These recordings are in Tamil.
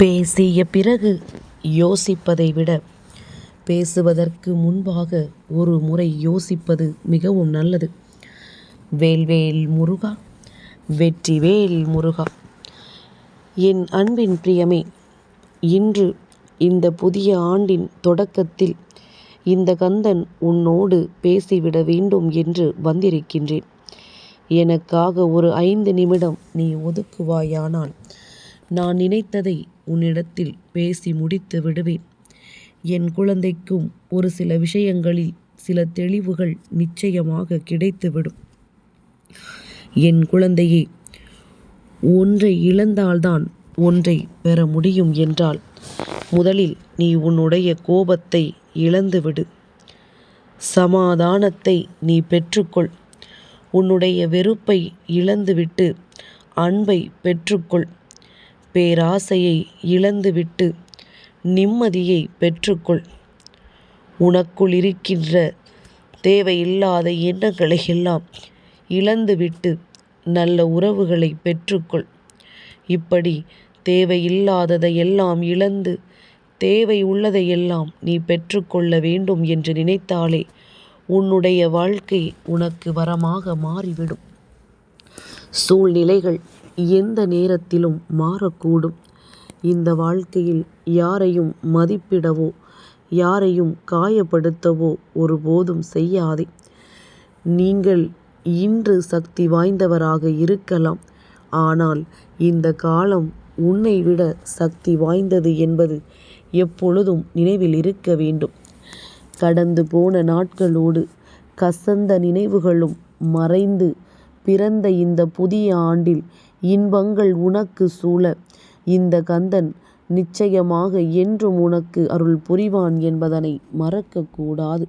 பேசிய பிறகு யோசிப்பதை விட பேசுவதற்கு முன்பாக ஒரு முறை யோசிப்பது மிகவும் நல்லது. வேல்வேல் முருகா வெற்றிவேல் முருகா என் அன்பின் பிரியமே இன்று இந்த புதிய ஆண்டின் தொடக்கத்தில் இந்த கந்தன் உன்னோடு பேசிவிட வேண்டும் என்று வந்திருக்கின்றேன். எனக்காக ஒரு ஐந்து நிமிடம் நீ ஒதுக்குவாயானால் நான் நினைத்ததை உன்னிடத்தில் பேசி முடித்து விடுவேன். என் குழந்தைக்கும் ஒரு சில விஷயங்களில் சில தெளிவுகள் நிச்சயமாக கிடைத்துவிடும். என் குழந்தையே ஒன்றை இழந்தால்தான் ஒன்றை பெற முடியும் என்றால் முதலில் நீ உன்னுடைய கோபத்தை இழந்துவிடு. சமாதானத்தை நீ பெற்றுக்கொள். உன்னுடைய வெறுப்பை இழந்துவிட்டு அன்பை பெற்றுக்கொள். பேராசையை இழந்துவிட்டு நிம்மதியை பெற்றுக்கொள். உனக்குள் இருக்கின்ற தேவையில்லாத எண்ணங்களை எல்லாம் இழந்துவிட்டு நல்ல உறவுகளைப் பெற்றுக்கொள். இப்படி தேவையில்லாததை எல்லாம் இழந்து தேவை உள்ளதையெல்லாம் நீ பெற்றுக்கொள்ள வேண்டும் என்று நினைத்தாலே உன்னுடைய வாழ்க்கை உனக்கு வரமாக மாறிவிடும். சூழ்நிலைகள் எந்த நேரத்திலும் மாறக்கூடும். இந்த வாழ்க்கையில் யாரையும் மதிப்பிடவோ யாரையும் காயப்படுத்தவோ ஒருபோதும் செய்யாதே. நீங்கள் இன்று சக்தி வாய்ந்தவராக இருக்கலாம். ஆனால் இந்த காலம் உன்னைவிட சக்தி வாய்ந்தது என்பது எப்பொழுதும் நினைவில் இருக்க வேண்டும். கடந்து போன நாட்களோடு கசந்த நினைவுகளும் மறைந்து பிறந்த இந்த புதிய ஆண்டில் இன்பங்கள் உனக்குச் சூழ இந்த கந்தன் நிச்சயமாக என்றும் உனக்கு அருள் புரிவான் என்பதனை மறக்கக் கூடாது.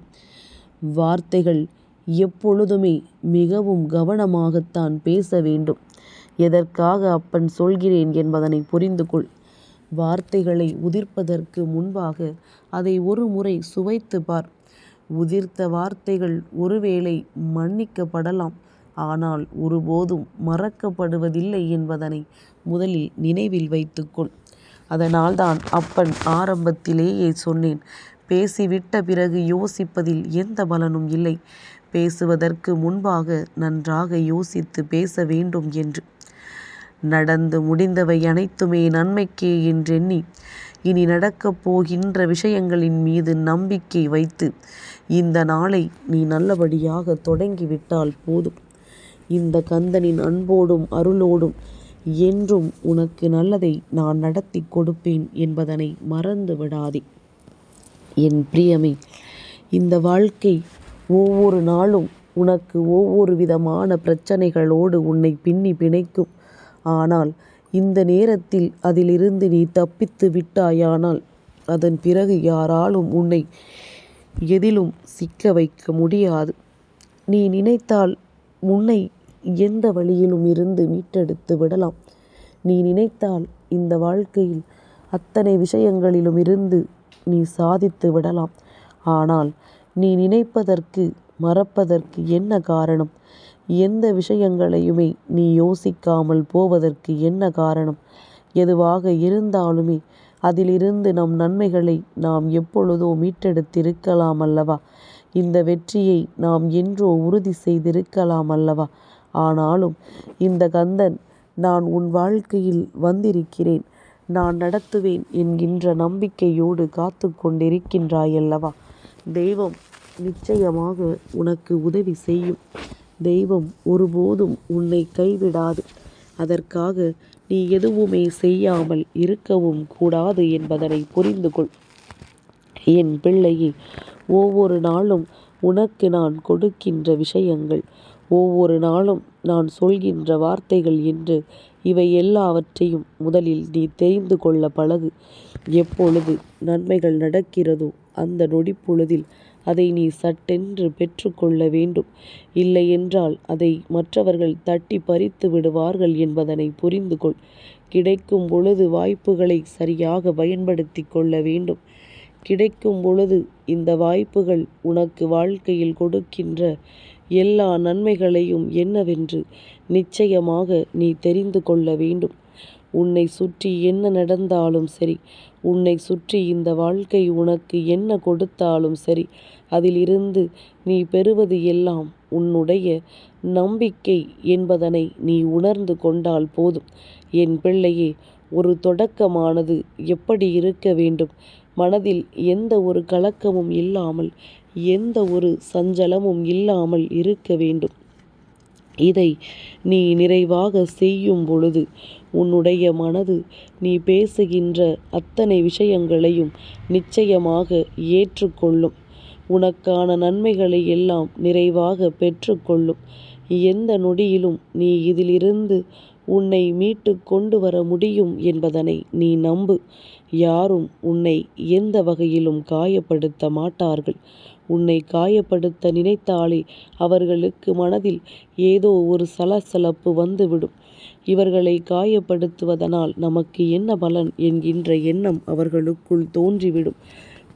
வார்த்தைகள் எப்பொழுதுமே மிகவும் கவனமாகத்தான் பேச வேண்டும். எதற்காக அப்பன் சொல்கிறேன் என்பதனை புரிந்து கொள். வார்த்தைகளை உதிர்ப்பதற்கு முன்பாக அதை ஒரு முறை சுவைத்துப் பார். உதிர்த்த வார்த்தைகள் ஒருவேளை மன்னிக்கப்படலாம். ஆனால் ஒருபோதும் மறக்கப்படுவதில்லை என்பதனை முதலில் நினைவில் வைத்துக்கொள். அதனால்தான் அப்பன் ஆரம்பத்திலேயே சொன்னேன் பேசிவிட்ட பிறகு யோசிப்பதில் எந்த பலனும் இல்லை. பேசுவதற்கு முன்பாக நன்றாக யோசித்து பேச வேண்டும் என்று. நடந்து முடிந்தவை அனைத்துமே நன்மைக்கே என்றெண்ணி இனி நடக்கப் போகின்ற விஷயங்களின் மீது நம்பிக்கை வைத்து இந்த நாளை நீ நல்லபடியாக தொடங்கிவிட்டால் போதும். இந்த கந்தனின் அன்போடும் அருளோடும் என்றும் உனக்கு நல்லதை நான் நடத்தி கொடுப்பேன் என்பதனை மறந்து விடாதே. என் பிரியமே இந்த வாழ்க்கை ஒவ்வொரு நாளும் உனக்கு ஒவ்வொரு விதமான பிரச்சனைகளோடு உன்னை பின்னி பிணைக்கும். ஆனால் இந்த நேரத்தில் அதிலிருந்து நீ தப்பித்து விட்டாயானால் அதன் பிறகு யாராலும் உன்னை எதிலும் சிக்க வைக்க முடியாது. நீ நினைத்தால் முன்னை எந்த வழியிலும் இருந்து மீட்டெடுத்து விடலாம். நீ நினைத்தால் இந்த வாழ்க்கையில் அத்தனை விஷயங்களிலும் இருந்து நீ சாதித்து விடலாம். ஆனால் நீ நினைப்பதற்கு மறப்பதற்கு என்ன காரணம்? எந்த விஷயங்களையுமே நீ யோசிக்காமல் போவதற்கு என்ன காரணம்? எதுவாக இருந்தாலுமே அதிலிருந்து நம் நன்மைகளை நாம் எப்பொழுதோ மீட்டெடுத்திருக்கலாம் அல்லவா? இந்த வெற்றியை நாம் என்றோ உறுதி செய்திருக்கலாம் அல்லவா? ஆனாலும் இந்த கந்தன் நான் உன் வாழ்க்கையில் வந்திருக்கிறேன் நான் நடத்துவேன் என்கின்ற நம்பிக்கையோடு காத்து கொண்டிருக்கின்றாயல்லவா? தெய்வம் நிச்சயமாக உனக்கு உதவி செய்யும். தெய்வம் ஒருபோதும் உன்னை கைவிடாது. அதற்காக நீ எதுவுமே செய்யாமல் இருக்கவும் கூடாது என்பதனை புரிந்து கொள். என் பிள்ளையே ஒவ்வொரு நாளும் உனக்கு நான் கொடுக்கின்ற விஷயங்கள் ஒவ்வொரு நாளும் நான் சொல்கின்ற வார்த்தைகள் என்று இவை எல்லாவற்றையும் முதலில் நீ தெரிந்து கொள்ள பழகு. எப்பொழுது நன்மைகள் நடக்கிறதோ அந்த நொடிப்பொழுதில் அதை நீ சட்டென்று பெற்றுக்கொள்ள வேண்டும் வேண்டும். இல்லையென்றால் அதை மற்றவர்கள் தட்டி பறித்து விடுவார்கள் என்பதனை புரிந்து கொள். கிடைக்கும் பொழுது வாய்ப்புகளை சரியாக பயன்படுத்திக் கொள்ள வேண்டும். கிடைக்கும் பொழுது இந்த வாய்ப்புகள் உனக்கு வாழ்க்கையில் கொடுக்கின்ற எல்லா நன்மைகளையும் என்னவென்று நிச்சயமாக நீ தெரிந்து கொள்ள வேண்டும். உன்னை சுற்றி என்ன நடந்தாலும் சரி உன்னை சுற்றி இந்த வாழ்க்கை உனக்கு என்ன கொடுத்தாலும் சரி அதிலிருந்து நீ பெறுவது எல்லாம் உன்னுடைய நம்பிக்கை என்பதனை நீ உணர்ந்து கொண்டால் போதும் என் பிள்ளையே ஒரு தொடக்கமானது எப்படி இருக்க வேண்டும் மனதில் எந்த ஒரு கலக்கமும் இல்லாமல் எந்த ஒரு சஞ்சலமும் இல்லாமல் இருக்க வேண்டும். இதை நீ நிறைவாக செய்யும் பொழுது உன்னுடைய மனது நீ பேசுகின்ற அத்தனை விஷயங்களையும் நிச்சயமாக ஏற்றுக்கொள்ளும். உனக்கான நன்மைகளை எல்லாம் நிறைவாக பெற்றுக்கொள்ளும். எந்த நொடியிலும் நீ இதிலிருந்து உன்னை மீட்டு கொண்டு வர முடியும் என்பதனை நீ நம்பு. யாரும் உன்னை எந்த வகையிலும் காயப்படுத்த மாட்டார்கள். உன்னை காயப்படுத்த நினைத்தாலே அவர்களுக்கு மனதில் ஏதோ ஒரு சலசலப்பு வந்துவிடும். இவர்களை காயப்படுத்துவதனால் நமக்கு என்ன பலன் என்கின்ற எண்ணம் அவர்களுக்குள் தோன்றிவிடும்.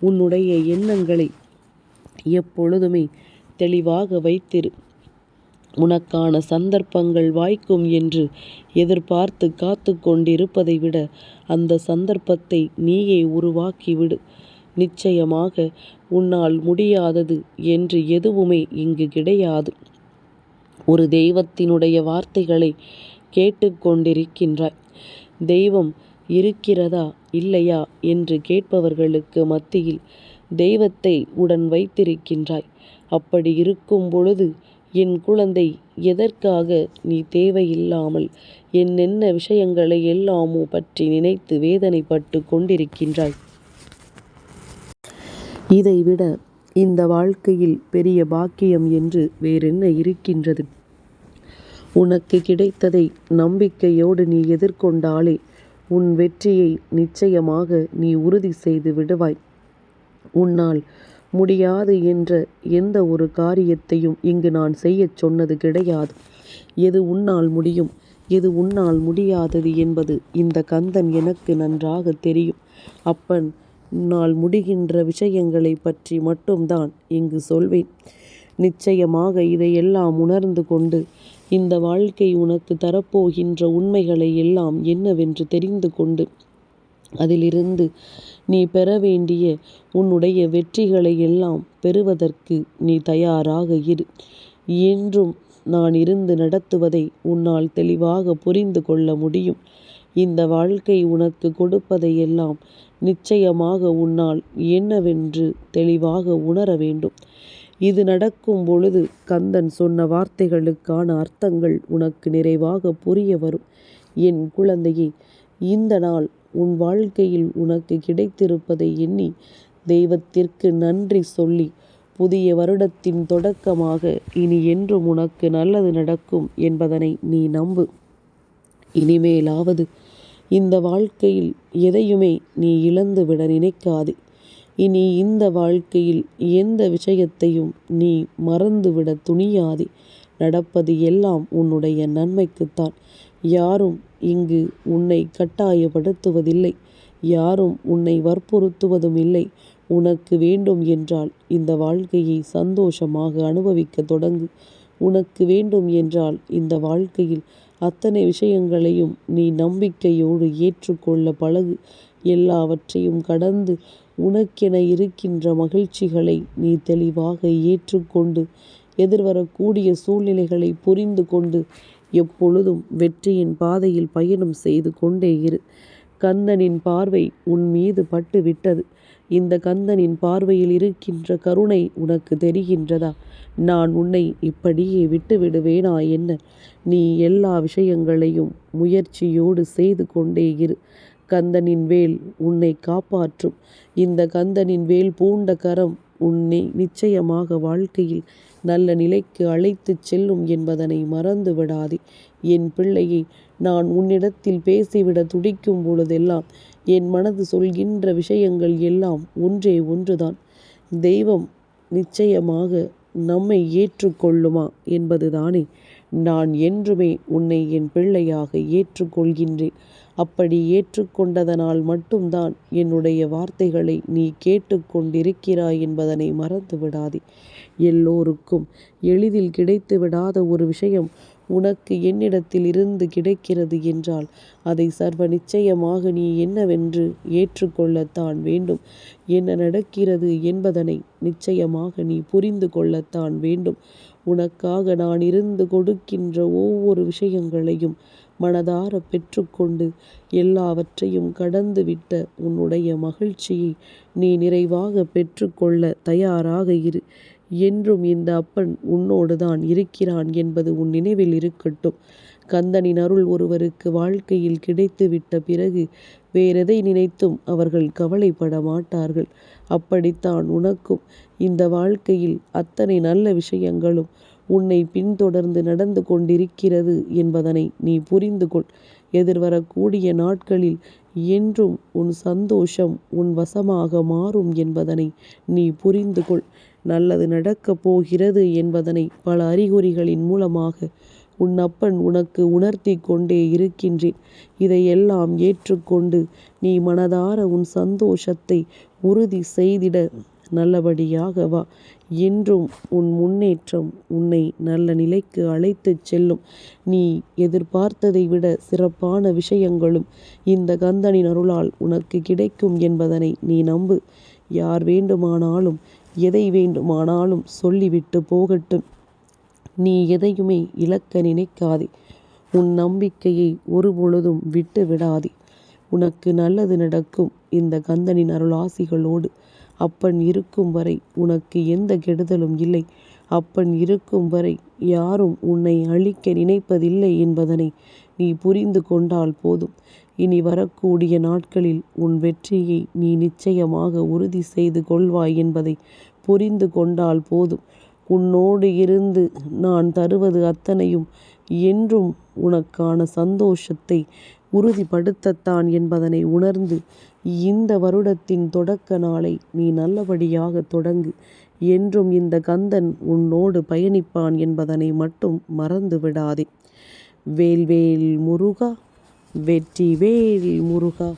உன்னுடைய எண்ணங்களை எப்பொழுதுமே தெளிவாக வைத்திரு. உனக்கான சந்தர்ப்பங்கள் வாய்க்கும் என்று எதிர்பார்த்து காத்து கொண்டிருப்பதை விட அந்த சந்தர்ப்பத்தை நீயே உருவாக்கிவிடு. நிச்சயமாக உன்னால் முடியாதது என்று எதுவுமே இங்கு கிடையாது. ஒரு தெய்வத்தினுடைய வார்த்தைகளை கேட்டுக்கொண்டிருக்கின்றாய் தெய்வம் இருக்கிறதா இல்லையா என்று கேட்பவர்களுக்கு மத்தியில் தெய்வத்தை உடன் வைத்திருக்கின்றாய். அப்படி இருக்கும் பொழுது என் குழந்தை எதற்காக நீ தேவையில்லாமல் என்னென்ன விஷயங்களை எல்லாமோ பற்றி நினைத்து வேதனைப்பட்டு கொண்டிருக்கின்றாய்? இதைவிட இந்த வாழ்க்கையில் பெரிய பாக்கியம் என்று வேறென்ன இருக்கின்றது? உனக்கு கிடைத்ததை நம்பிக்கையோடு நீ எதிர்கொண்டாலே உன் வெற்றியை நிச்சயமாக நீ உறுதி செய்து விடுவாய். உன்னால் முடியாது என்ற எந்த ஒரு காரியத்தையும் இங்கு நான் செய்யச் சொன்னது கிடையாது. எது உன்னால் முடியும் எது உன்னால் முடியாதது என்பது இந்த கந்தன் எனக்கு நன்றாக தெரியும். அப்பன் உன்னால் முடிகின்ற விஷயங்களை பற்றி மட்டும்தான் இங்கு சொல்வேன். நிச்சயமாக இதையெல்லாம் உணர்ந்து கொண்டு இந்த வாழ்க்கை உனக்கு தரப்போகின்ற உண்மைகளை எல்லாம் என்னவென்று தெரிந்து கொண்டு அதிலிருந்து நீ பெற வேண்டிய உன்னுடைய வெற்றிகளை எல்லாம் பெறுவதற்கு நீ தயாராக இரு. என்றும் நான் இருந்து நடத்துவதை உன்னால் தெளிவாக புரிந்து கொள்ள முடியும். இந்த வாழ்க்கை உனக்கு கொடுப்பதையெல்லாம் நிச்சயமாக உன்னால் என்னவென்று தெளிவாக உணர வேண்டும். இது நடக்கும் பொழுது கந்தன் சொன்ன வார்த்தைகளுக்கான அர்த்தங்கள் உனக்கு நிறைவாக புரிய வரும். என் குழந்தையே இந்த நாள் உன் வாழ்க்கையில் உனக்கு கிடைத்திருப்பதை எண்ணி தெய்வத்திற்கு நன்றி சொல்லி புதிய வருடத்தின் தொடக்கமாக இனி என்றும் உனக்கு நல்லது நடக்கும் என்பதனை நீ நம்பு. இனிமேலாவது இந்த வாழ்க்கையில் எதையுமே நீ இழந்து விட நினைக்காதே. இனி இந்த வாழ்க்கையில் எந்த விஷயத்தையும் நீ மறந்துவிட துணியாதே. நடப்பது எல்லாம் உன்னுடைய நன்மைக்குத்தான். யாரும் இங்கு உன்னை கட்டாயப்படுத்துவதில்லை. யாரும் உன்னை வற்புறுத்துவதும் இல்லை உனக்கு வேண்டும் என்றால் இந்த வாழ்க்கையை சந்தோஷமாக அனுபவிக்க தொடங்கு. உனக்கு வேண்டும் என்றால் இந்த வாழ்க்கையில் அத்தனை விஷயங்களையும் நீ நம்பிக்கையோடு ஏற்றுக்கொள்ள பழகு. எல்லாவற்றையும் கடந்து உனக்கென இருக்கின்ற மகிழ்ச்சிகளை நீ தெளிவாக ஏற்றுக்கொண்டு எதிர்வரக்கூடிய சூழ்நிலைகளை புரிந்து கொண்டு எப்பொழுதும் வெற்றியின் பாதையில் பயணம் செய்து கொண்டே இரு. கந்தனின் பார்வை உன் மீது பட்டு விட்டது இந்த கந்தனின் பார்வையில் இருக்கின்ற கருணை உனக்கு தெரிகின்றதா? நான் உன்னை இப்படியே விட்டு விடுவேனா என்ன? நீ எல்லா விஷயங்களையும் முயற்சியோடு செய்து கொண்டே இரு. கந்தனின் வேல் உன்னை காப்பாற்றும். இந்த கந்தனின் வேல் பூண்ட கரம் உன்னை நிச்சயமாக வாழ்க்கையில் நல்ல நிலைக்கு அழைத்துச் செல்லும் என்பதனை மறந்து விடாதே என் பிள்ளையை நான் உன்னிடத்தில் பேசிவிட துடிக்கும் பொழுதெல்லாம் என் மனது சொல்கின்ற விஷயங்கள் எல்லாம் ஒன்றே ஒன்றுதான். தெய்வம் நிச்சயமாக நம்மை ஏற்றுக்கொள்ளுமா என்பதுதானே. நான் என்றுமே உன்னை என் பிள்ளையாக ஏற்றுக்கொள்கின்றேன். அப்படி ஏற்றுக்கொண்டதனால் மட்டும்தான் என்னுடைய வார்த்தைகளை நீ கேட்டுக்கொண்டிருக்கிறாய் என்பதனை மறந்து விடாதே எல்லோருக்கும் எளிதில் கிடைத்து விடாத ஒரு விஷயம் உனக்கு என்னிடத்தில் இருந்து கிடைக்கிறது என்றால் அதை சர்வ நிச்சயமாக நீ என்னவென்று ஏற்றுக்கொள்ளத்தான் வேண்டும். என்ன நடக்கிறது என்பதனை நிச்சயமாக நீ புரிந்து கொள்ளத்தான் வேண்டும். உனக்காக நான் இருந்து கொடுக்கின்ற ஒவ்வொரு விஷயங்களையும் மனதார பெற்றுக்கொண்டு எல்லாவற்றையும் கடந்துவிட்ட உன்னுடைய மகிழ்ச்சியை நீ நிறைவாக பெற்றுக்கொள்ள தயாராக இரு. என்றும் இந்த அப்பன் உன்னோடு தான் இருக்கிறான் என்பது உன் நினைவில் இருக்கட்டும். கந்தனின் அருள் ஒருவருக்கு வாழ்க்கையில் கிடைத்துவிட்ட பிறகு வேறெதை நினைத்தும் அவர்கள் கவலைப்பட மாட்டார்கள் அப்படித்தான் உனக்கும் இந்த வாழ்க்கையில் அத்தனை நல்ல விஷயங்களும் உன்னை பின்தொடர்ந்து நடந்து கொண்டிருக்கிறது என்பதனை நீ புரிந்து கொள் எதிர்வரக்கூடிய நாட்களில் என்றும் உன் சந்தோஷம் உன் வசமாக மாறும் என்பதனை நீ புரிந்து கொள் நல்லது நடக்கப் போகிறது என்பதனை பல அறிகுறிகளின் மூலமாக உன் அப்பன் உனக்கு உணர்த்தி கொண்டே இருக்கின்றேன். இதையெல்லாம் ஏற்றுக்கொண்டு நீ மனதார உன் சந்தோஷத்தை உறுதி செய்திட நல்லபடியாக வா. என்றும் உன் முன்னேற்றம் உன்னை நல்ல நிலைக்கு அழைத்துச் செல்லும். நீ எதிர்பார்த்ததை விட சிறப்பான விஷயங்களும் இந்த கந்தனின் அருளால் உனக்கு கிடைக்கும் என்பதனை நீ நம்பு. யார் வேண்டுமானாலும் எதை வேண்டுமானாலும் சொல்லிவிட்டு போகட்டும். நீ எதையுமே இழக்க நினைக்காதே. உன் நம்பிக்கையை ஒருபொழுதும் விட்டு விடாதே. உனக்கு நல்லது நடக்கும் இந்த கந்தனின் அருளாசிகளோடு. அப்பன் இருக்கும் வரை உனக்கு எந்த கெடுதலும் இல்லை. அப்பன் இருக்கும் வரை யாரும் உன்னை அழிக்க நினைப்பதில்லை என்பதனை நீ புரிந்து கொண்டால் போதும். இனி வரக்கூடிய நாட்களில் உன் வெற்றியை நீ நிச்சயமாக உறுதி செய்து கொள்வாய் என்பதை புரிந்து கொண்டால் போதும். உன்னோடு இருந்து நான் தருவது அத்தனையும் என்றும் உனக்கான சந்தோஷத்தை உறுதிப்படுத்தத்தான் என்பதனை உணர்ந்து இந்த வருடத்தின் தொடக்க நாளை நீ நல்லபடியாக தொடங்கு என்றும் இந்த கந்தன் உன்னோடு பயணிப்பான் என்பதனை மட்டும் மறந்து விடாதே. வேல்வேல் முருகா வெற்றி வேல் முருகா.